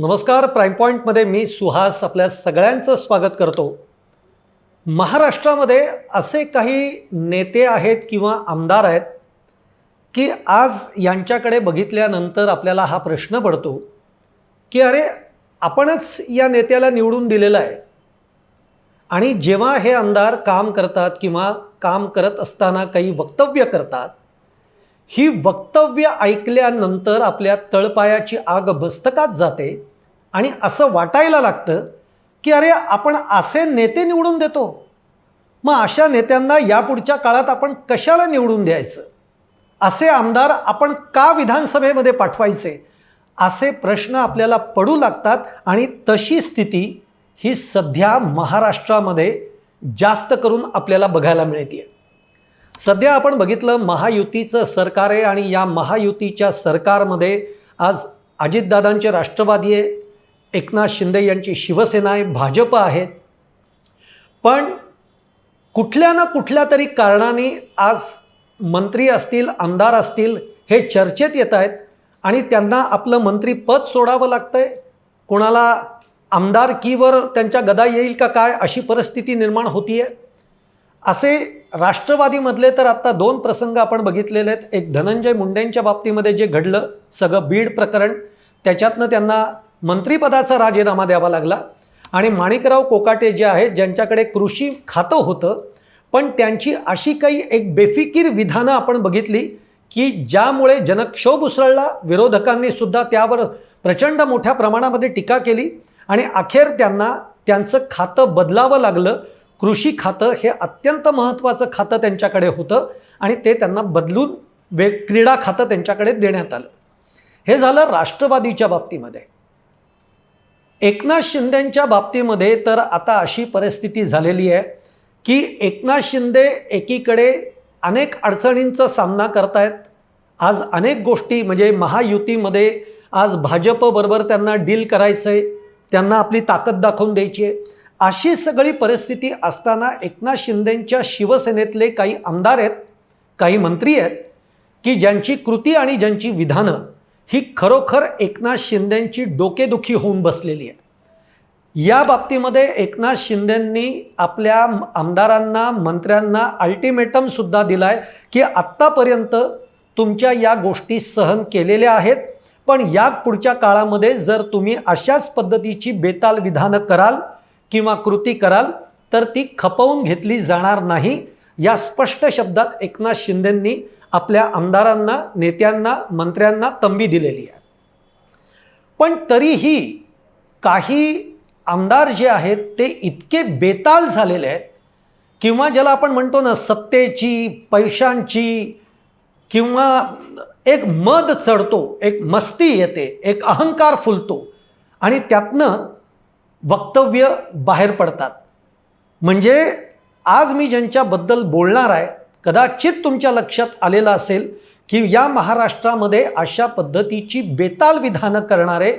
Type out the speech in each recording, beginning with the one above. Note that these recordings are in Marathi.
नमस्कार प्राईम पॉईंटमध्ये मी सुहास आपल्या सगळ्यांचं स्वागत करतो. महाराष्ट्रामध्ये असे काही नेते आहेत किंवा आमदार आहेत की आज यांच्याकडे बघितल्यानंतर आपल्याला हा प्रश्न पडतो की अरे आपणच या नेत्याला निवडून दिलेला आहे. आणि जेव्हा हे आमदार काम करतात किंवा काम करत असताना काही वक्तव्य करतात ही वक्तव्य ऐकल्यानंतर आपल्या तळपायाची आग भस्तकात जाते. आणि असं वाटायला लागतं की अरे आपण असे नेते निवडून देतो. मग अशा नेत्यांना यापुढच्या काळात आपण कशाला निवडून द्यायचं? असे आमदार आपण का विधानसभेमध्ये पाठवायचे? असे प्रश्न आपल्याला पडू लागतात आणि तशी स्थिती ही सध्या महाराष्ट्रामध्ये जास्त करून आपल्याला बघायला मिळते सध्या आपण बघितलं महायुतीचं सरकार आहे आणि या महायुतीच्या सरकारमध्ये आज अजितदादांचे राष्ट्रवादी आहे. एकनाथ शिंदे यांची शिवसेना आहे भाजप आहेत पण कुठल्या ना कुठल्या तरी कारणाने आज मंत्री असतील आमदार असतील हे चर्चेत येत आहेत आणि त्यांना आपलं मंत्रीपद सोडावं लागतं आहे कोणाला आमदारकीवर त्यांच्या गदा येईल का काय अशी परिस्थिती निर्माण होती आहे असे राष्ट्रवादीमधले तर आत्ता दोन प्रसंग आपण बघितलेले आहेत. एक धनंजय मुंडेंच्या बाबतीमध्ये जे घडलं सगळं बीड प्रकरण त्याच्यातनं त्यांना मंत्रिपदाचा राजीनामा द्यावा लागला. आणि माणिकराव कोकाटे जे आहेत ज्यांच्याकडे कृषी खातं होतं पण त्यांची अशी काही एक बेफिकीर विधानं आपण बघितली की ज्यामुळे जनक्षोभ उसळला. विरोधकांनी सुद्धा त्यावर प्रचंड मोठ्या प्रमाणामध्ये टीका केली आणि अखेर त्यांना त्यांचं खातं बदलावं लागलं. कृषी खातं हे अत्यंत महत्त्वाचं खातं त्यांच्याकडे होतं आणि ते त्यांना बदलून वे क्रीडा खातं त्यांच्याकडे देण्यात आलं. हे झालं राष्ट्रवादीच्या बाबतीमध्ये. एकनाथ शिंदेंच्या बाबतीमध्ये तर आता अशी परिस्थिती झालेली आहे की एकनाथ शिंदे एकीकडे अनेक अडचणींचा सामना करतायत. आज अनेक गोष्टी म्हणजे महायुतीमध्ये आज भाजपबरोबर त्यांना डील करायचं आहे त्यांना आपली ताकद दाखवून द्यायची आहे अशी सगळी परिस्थिती असताना एकनाथ शिंदेंच्या शिवसेनेतले काही आमदार आहेत काही मंत्री आहेत की ज्यांची कृती आणि ज्यांची विधानं ही खरोखर एकनाथ शिंदेंची डोकेदुखी होऊन बसलेली आहे. या बाबतीमध्ये एकनाथ शिंदेंनी आपल्या आमदारांना मंत्र्यांना अल्टिमेटमसुद्धा दिला आहे की आत्तापर्यंत तुमच्या या गोष्टी सहन केलेल्या आहेत पण या पुढच्या काळामध्ये जर तुम्ही अशाच पद्धतीची बेताल विधानं कराल किंवा कृती कराल तर ती खपवून घेतली जाणार नाही. या स्पष्ट शब्दात एकनाथ शिंदेंनी आपल्या आमदारांना नेत्यांना मंत्र्यांना तंबी दिलेली आहे. पण तरीही काही आमदार जे आहेत ते इतके बेताल झालेले आहेत किंवा ज्याला आपण म्हणतो ना सत्तेची पैशांची किंवा एक मद चढतो एक मस्ती येते एक अहंकार फुलतो आणि त्यातनं वक्तव्य बाहेर पडतात. म्हणजे आज मी ज्यांच्याबद्दल बोलणार आहे कदाचित तुमच्या लक्षात आलेलं असेल की या महाराष्ट्रामध्ये अशा पद्धतीची बेताल विधानं करणारे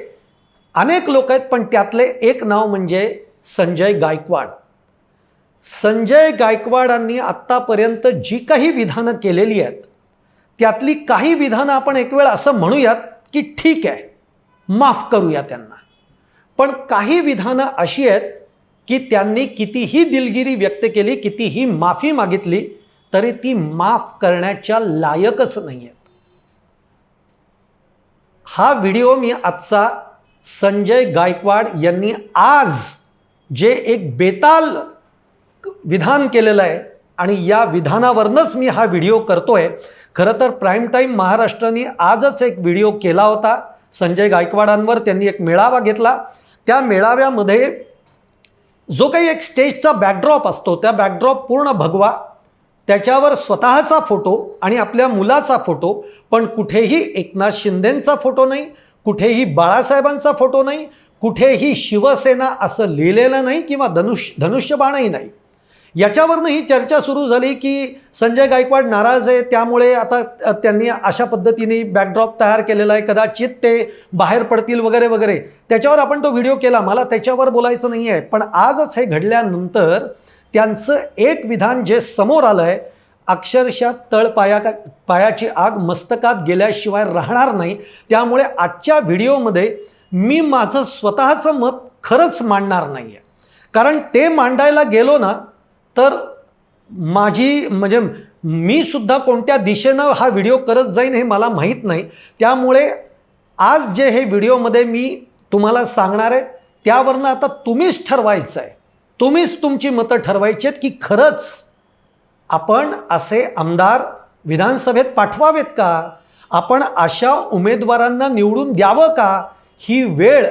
अनेक लोक आहेत पण त्यातले एक नाव म्हणजे संजय गायकवाड. संजय गायकवाडांनी आत्तापर्यंत जी काही विधानं केलेली आहेत त्यातली काही विधानं आपण एक वेळ असं म्हणूयात की ठीक आहे माफ करूया त्यांना. पण काही विधानं अशी आहेत की त्यांनी कितीही दिलगिरी व्यक्त केली कितीही माफी मागितली तरी ती माफ करण्याच्या लायकच नाही आहेत हा व्हिडिओ मी आजचा संजय गायकवाड यांनी आज जे एक बेताल विधान केलेलं आहे आणि या विधानावरनंच मी हा व्हिडिओ करतोय खरं तर प्राईम टाईम महाराष्ट्राने आजच एक व्हिडिओ केला होता. संजय गायकवाडांवर त्यांनी एक मेळावा घेतला. त्या मेळाव्यामध्ये जो काही एक स्टेजचा बॅकड्रॉप असतो त्या बॅकड्रॉप पूर्ण भगवा. त्याच्यावर स्वतःचा फोटो आणि आपल्या मुलाचा फोटो पण कुठेही एकनाथ शिंदेंचा फोटो नाही कुठेही बाळासाहेबांचा फोटो नाही कुठेही शिवसेना असं लिहिलेलं नाही किंवा धनुष धनुष्यबाणही नाही. याच्यावरनं ही चर्चा सुरू झाली की संजय गायकवाड नाराज आहे त्यामुळे आता त्यांनी अशा पद्धतीने बॅकड्रॉप तयार केलेला आहे. कदाचित ते बाहेर पडतील वगैरे वगैरे. त्याच्यावर आपण तो व्हिडिओ केला. मला त्याच्यावर बोलायचं नाही आहे पण आजच हे घडल्यानंतर त्यांचं एक विधान जे समोर आलं आहे अक्षरशः तळपाया पायाची आग मस्तकात गेल्याशिवाय राहणार नाही. त्यामुळे आजच्या व्हिडिओमध्ये मी माझं स्वतःचं मत खरंच मांडणार नाही आहे कारण ते मांडायला गेलो ना तर माझी म्हणजे मी सुद्धा कोणत्या दिशेनं हा व्हिडिओ करत जाईन हे मला माहीत नाही. त्यामुळे आज जे हे व्हिडिओमध्ये मी तुम्हाला सांगणार आहे त्यावरनं आता तुम्हीच ठरवायचं आहे तुम्हीच तुमची मतं ठरवायची आहेत की खरंच आपण असे आमदार विधानसभेत पाठवावेत का? आपण अशा उमेदवारांना निवडून द्यावं का? ही वेळ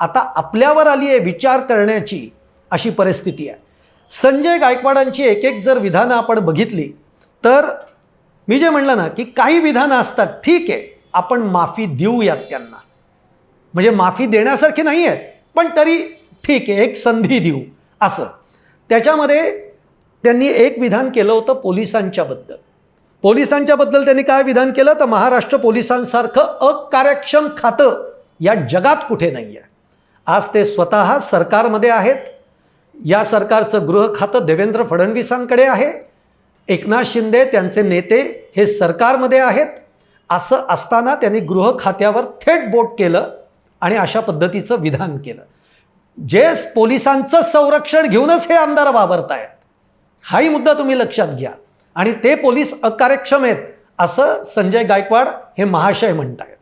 आता आपल्यावर आली आहे विचार करण्याची अशी परिस्थिती आहे. संजय गायकवाडांची एक एक जर विधानं आपण बघितली तर मी जे म्हणलं ना की काही विधानं असतात ठीक आहे आपण माफी देऊयात त्यांना. म्हणजे माफी देण्यासारखी नाही आहेत पण तरी ठीक आहे एक संधी देऊ. असं. त्याच्यामध्ये त्यांनी एक विधान केलं होतं पोलिसांच्याबद्दल. पोलिसांच्याबद्दल त्यांनी काय विधान केलं? तर महाराष्ट्र पोलिसांसारखं अकार्यक्षम खातं या जगात कुठे नाही आहे आज ते स्वतः सरकारमध्ये आहेत. या सरकारचं गृह खातं देवेंद्र फडणवीसांकडे आहे. एकनाथ शिंदे त्यांचे नेते हे सरकारमध्ये आहेत. असं असताना त्यांनी गृह खात्यावर थेट बोट केलं आणि अशा पद्धतीचं विधान केलं. जे पोलिसांचं संरक्षण घेऊनच हे आमदार वावरत आहेत हाही मुद्दा तुम्ही लक्षात घ्या. आणि ते पोलीस अकार्यक्षम आहेत असं संजय गायकवाड हे महाशय म्हणत आहेत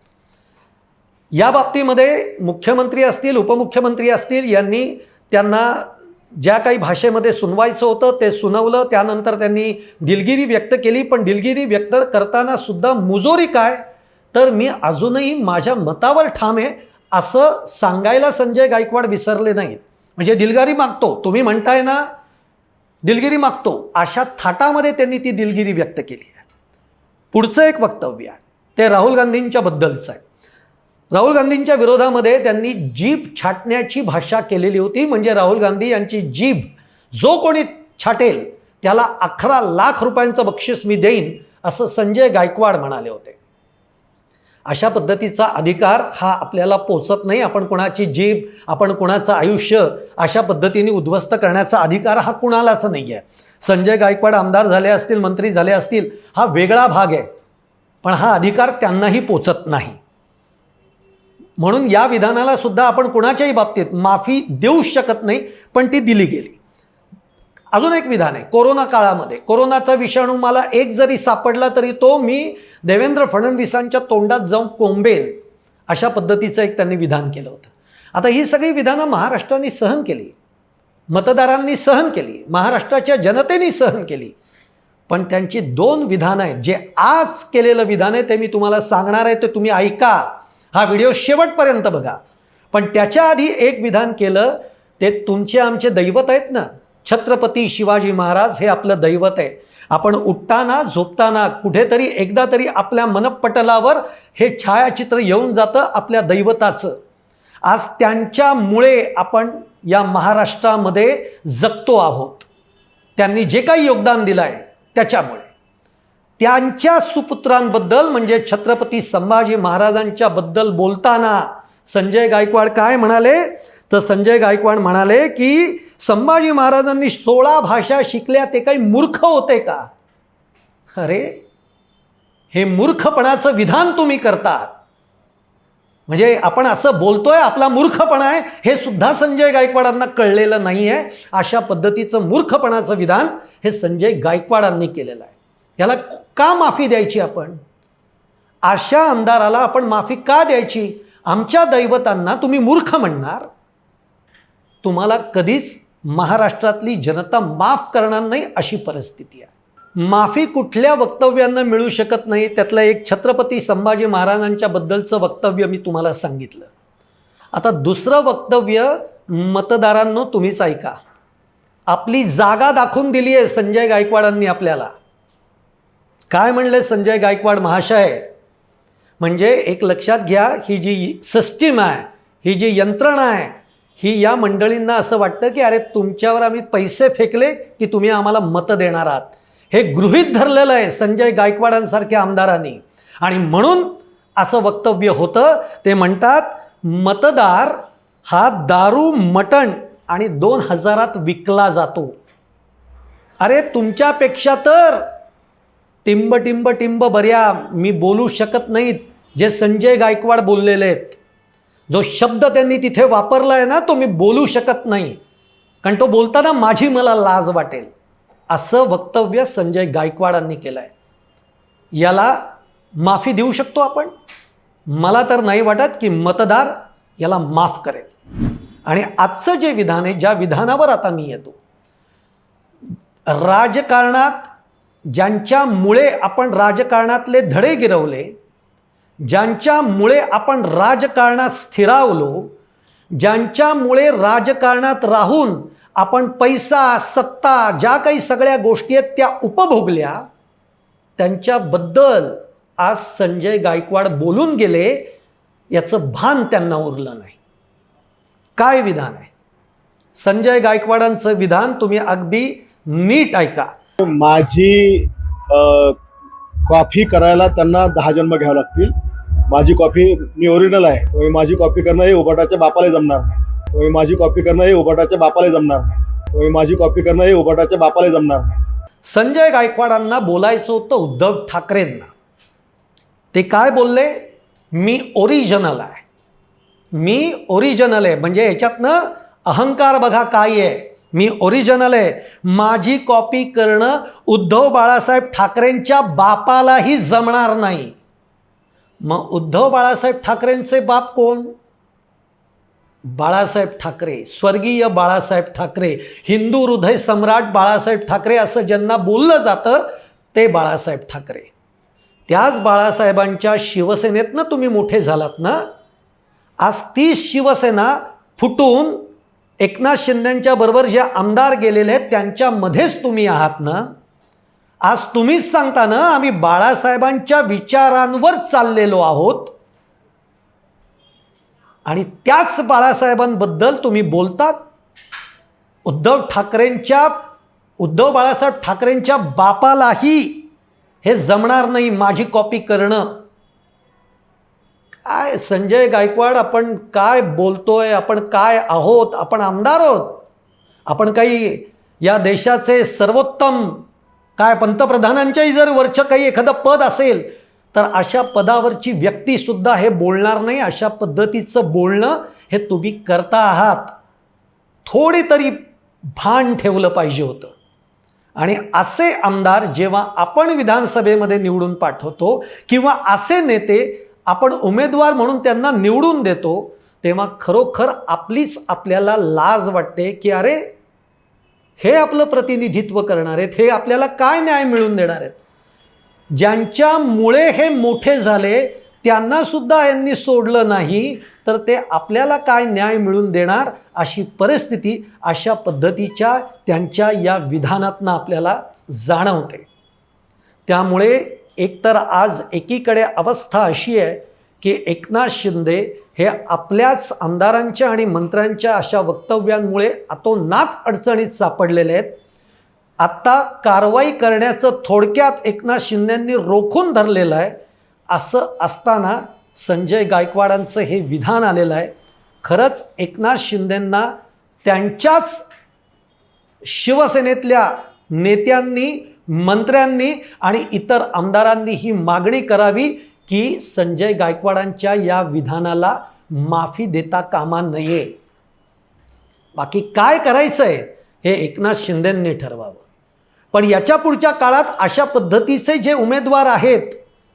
या बाबतीमध्ये मुख्यमंत्री असतील उपमुख्यमंत्री असतील यांनी त्यांना ज्या काही भाषेमध्ये सुनवायचं होतं ते सुनवलं. त्यानंतर त्यांनी दिलगिरी व्यक्त केली पण दिलगिरी व्यक्त करताना सुद्धा मुजोरी काय? तर मी अजूनही माझ्या मतावर ठाम आहे. असं सांगायला संजय गायकवाड विसरले नाहीत. म्हणजे दिलगिरी मागतो. तुम्ही म्हणताय ना दिलगिरी मागतो. अशा थाटामध्ये त्यांनी ती दिलगिरी व्यक्त केली आहे. पुढचं एक वक्तव्य आहे. ते राहुल गांधींच्या बद्दलचं आहे. राहुल गांधींच्या विरोधामध्ये त्यांनी जीभ छाटण्याची भाषा केलेली होती. म्हणजे राहुल गांधी यांची जीभ जो कोणी छाटेल त्याला अकरा लाख रुपयांचं बक्षीस मी देईन असं संजय गायकवाड म्हणाले होते. अशा पद्धतीचा अधिकार हा आपल्याला पोचत नाही. आपण कोणाची जीभ आपण कोणाचं आयुष्य अशा पद्धतीने उद्ध्वस्त करण्याचा अधिकार हा कुणालाच नाही आहे संजय गायकवाड आमदार झाले असतील मंत्री झाले असतील हा वेगळा भाग आहे. पण हा अधिकार त्यांनाही पोचत नाही. म्हणून या विधानाला सुद्धा आपण कुणाच्याही बाबतीत माफी देऊ शकत नाही पण ती दिली गेली. अजून एक विधान आहे कोरोना काळामध्ये. कोरोनाचा विषाणू मला एक जरी सापडला तरी तो मी देवेंद्र फडणवीसांच्या तोंडात जाऊन कोंबेल अशा पद्धतीचं एक त्यांनी विधान केलं होतं. आता ही सगळी विधानं महाराष्ट्राने सहन केली. मतदारांनी सहन केली. महाराष्ट्राच्या जनतेने सहन केली. पण त्यांची दोन विधानं आहेत. जे आज केलेलं विधान आहे ते मी तुम्हाला सांगणार आहे ते तुम्ही ऐका. हा व्हिडिओ शेवटपर्यंत बघा. पण त्याच्या आधी एक विधान केलं ते तुमचे आमचे दैवत आहेत ना? छत्रपती शिवाजी महाराज हे आपलं दैवत आहे. आपण उठताना झोपताना कुठेतरी एकदा तरी आपल्या मनपटलावर हे छायाचित्र येऊन जातं आपल्या दैवताचं. आज त्यांच्यामुळे आपण या महाराष्ट्रामध्ये जगतो आहोत. त्यांनी जे काही योगदान दिलं आहे त्याच्यामुळे. त्यांच्या सुपुत्रांबद्दल म्हणजे छत्रपती संभाजी महाराजांच्या बद्दल बोलताना संजय गायकवाड काय म्हणाले? तर संजय गायकवाड म्हणाले की संभाजी महाराजांनी सोळा भाषा शिकल्या ते काही मूर्ख होते का? अरे हे मूर्खपणाचं विधान तुम्ही करतात. म्हणजे आपण असं बोलतोय आपला मूर्खपणा आहे हे सुद्धा संजय गायकवाडांना कळलेलं नाही आहे अशा पद्धतीचं मूर्खपणाचं विधान हे संजय गायकवाडांनी केलेलं आहे. याला का माफी द्यायची आपण? अशा आमदाराला आपण माफी का द्यायची? आमच्या दैवतांना तुम्ही मूर्ख म्हणणार. तुम्हाला कधीच महाराष्ट्रातली जनता माफ करणार नाही अशी परिस्थिती आहे. माफी कुठल्या वक्तव्यांना मिळू शकत नाही त्यातलं एक छत्रपती संभाजी महाराजांच्या बद्दलचं वक्तव्य मी तुम्हाला सांगितलं. आता दुसरं वक्तव्य मतदारांनो तुम्हीच ऐका. आपली जागा दाखवून दिली आहे संजय गायकवाडांनी आपल्याला. काय म्हणले संजय गायकवाड महाशय? म्हणजे एक लक्षात घ्या ही जी सिस्टीम आहे ही जी यंत्रणा आहे ही या मंडळींना असं वाटतं की अरे तुमच्यावर आम्ही पैसे फेकले की तुम्ही आम्हाला मतं देणार आहात. हे गृहीत धरलेलं आहे संजय गायकवाडांसारख्या आमदारांनी. आणि म्हणून असं वक्तव्य होतं ते म्हणतात मतदार हा दारू मटण आणि दोन हजारात विकला जातो. अरे तुमच्यापेक्षा तर टिंब टिंब टिंब बऱ्या मी बोलू शकत नाहीत जे संजय गायकवाड बोललेले आहेत. जो शब्द त्यांनी तिथे वापरला आहे ना तो मी बोलू शकत नाही. कारण तो बोलताना माझी मला लाज वाटेल. असं वक्तव्य संजय गायकवाडांनी केलं आहे याला माफी देऊ शकतो आपण? मला तर नाही वाटत की मतदार याला माफ करेल. आणि आजचं जे विधान आहे ज्या विधानावर आता मी येतो राजकारणात ज्यांच्यामुळे आपण राजकारणातले धडे गिरवले ज्यांच्यामुळे आपण राजकारणात स्थिरावलो ज्यांच्यामुळे राजकारणात राहून आपण पैसा सत्ता ज्या काही सगळ्या गोष्टी आहेत त्या उपभोगल्या त्यांच्याबद्दल आज संजय गायकवाड बोलून गेले याचं भान त्यांना उरलं नाही. काय विधान आहे? संजय गायकवाडांचं विधान तुम्ही अगदी नीट ऐका. माझी कॉफी करायला त्यांना दहा जन्म घ्यावं लागतील. माझी कॉफी मी ओरिजिनल आहे. तुम्ही माझी कॉफी करणं हे उबाटाच्या बापाला जमणार नाही. तुम्ही माझी कॉफी करणं हे उबाटाच्या बापाला जमणार नाही. तुम्ही माझी कॉफी करणं हे उबाटाच्या बापाला जमणार नाही. संजय गायकवाडांना बोलायचं होतं उद्धव ठाकरेंना. ते काय बोलले? मी ओरिजिनल आहे. मी ओरिजिनल आहे. म्हणजे याच्यातनं अहंकार बघा काय आहे. मी ओरिजिनल आहे. माझी कॉपी करणं उद्धव बाळासाहेब ठाकरेंच्या बापालाही जमणार नाही. मग उद्धव बाळासाहेब ठाकरेंचे बाप कोण? बाळासाहेब ठाकरे स्वर्गीय बाळासाहेब ठाकरे हिंदू हृदय सम्राट बाळासाहेब ठाकरे असं ज्यांना बोललं जातं ते बाळासाहेब ठाकरे. त्याच बाळासाहेबांच्या शिवसेनेतनं तुम्ही मोठे झालात ना? आज ती शिवसेना फुटून एकनाथ शिंद्यांच्या बरोबर जे आमदार गेलेले आहेत त्यांच्यामध्येच तुम्ही आहात ना? आज तुम्हीच सांगता ना आम्ही बाळासाहेबांच्या विचारांवर चाललेलो आहोत. आणि त्याच बाळासाहेबांबद्दल तुम्ही बोलतात. उद्धव ठाकरेंच्या उद्धव बाळासाहेब ठाकरेंच्या बापालाही हे जमणार नाही माझी कॉपी करणं. काय संजय गायकवाड आपण काय बोलतोय आपण काय आहोत आपण आमदार आहोत. आपण काही या देशाचे सर्वोत्तम काय पंतप्रधानांच्याही जर वरचं काही एखादं पद असेल तर अशा पदावरची व्यक्तीसुद्धा हे बोलणार नाही. अशा पद्धतीचं बोलणं हे तुम्ही करता आहात. थोडी तरी भान ठेवलं पाहिजे होतं. आणि असे आमदार जेव्हा आपण विधानसभेमध्ये निवडून पाठवतो किंवा असे नेते आपण उमेदवार म्हणून त्यांना निवडून देतो तेव्हा खरोखर आपलीच आपल्याला लाज वाटते की अरे हे आपलं प्रतिनिधित्व करणार आहेत हे आपल्याला काय न्याय मिळवून देणार आहेत? ज्यांच्यामुळे हे मोठे झाले त्यांना सुद्धा यांनी सोडलं नाही तर ते आपल्याला काय न्याय मिळवून देणार अशी परिस्थिती अशा पद्धतीच्या त्यांच्या या विधानातनं आपल्याला जाणवते. त्यामुळे एकतर आज एकीकडे अवस्था अशी आहे की एकनाथ शिंदे हे आपल्याच आमदारांच्या आणि मंत्र्यांच्या अशा वक्तव्यांमुळे आतोनात अडचणीत सापडलेले आहेत. आत्ता कारवाई करण्याचं थोडक्यात एकनाथ शिंदेंनी रोखून धरलेलं आहे. असं असताना संजय गायकवाडांचं हे विधान आलेलं आहे. खरंच एकनाथ शिंदेंना त्यांच्याच शिवसेनेतल्या नेत्यांनी मंत्र्यांनी आणि इतर आमदारांनी ही मागणी करावी की संजय गायकवाडांच्या या विधानाला माफी देता कामा नये. बाकी काय करायचं आहे हे एकनाथ शिंदेंनी ठरवावं. पण याच्या पुढच्या काळात अशा पद्धतीचे जे उमेदवार आहेत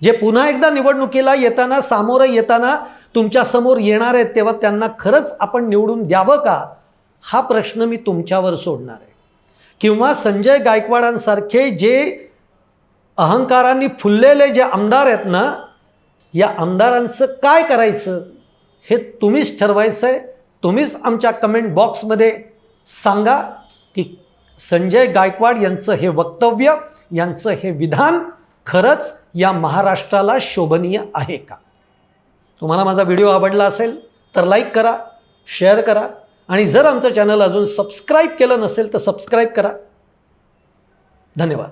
जे पुन्हा एकदा निवडणुकीला येताना सामोरं येताना तुमच्यासमोर येणार आहेत तेव्हा त्यांना खरंच आपण निवडून द्यावं का? हा प्रश्न मी तुमच्यावर सोडणार आहे. किंवा संजय गायकवाडांसारखे जे अहंकारांनी फुललेले जे आमदार आहेत ना या आमदारांचं काय करायचं? हे तुम्हीच ठरवायचं आहे तुम्हीच आमच्या कमेंट बॉक्समध्ये सांगा की संजय गायकवाड यांचं हे वक्तव्य यांचं हे विधान खरंच या महाराष्ट्राला शोभनीय आहे का? तुम्हाला माझा व्हिडिओ आवडला असेल तर लाईक करा शेअर करा आणि जर आमचं चॅनल अजून सबस्क्राईब केलं नसेल तर सबस्क्राईब करा. धन्यवाद.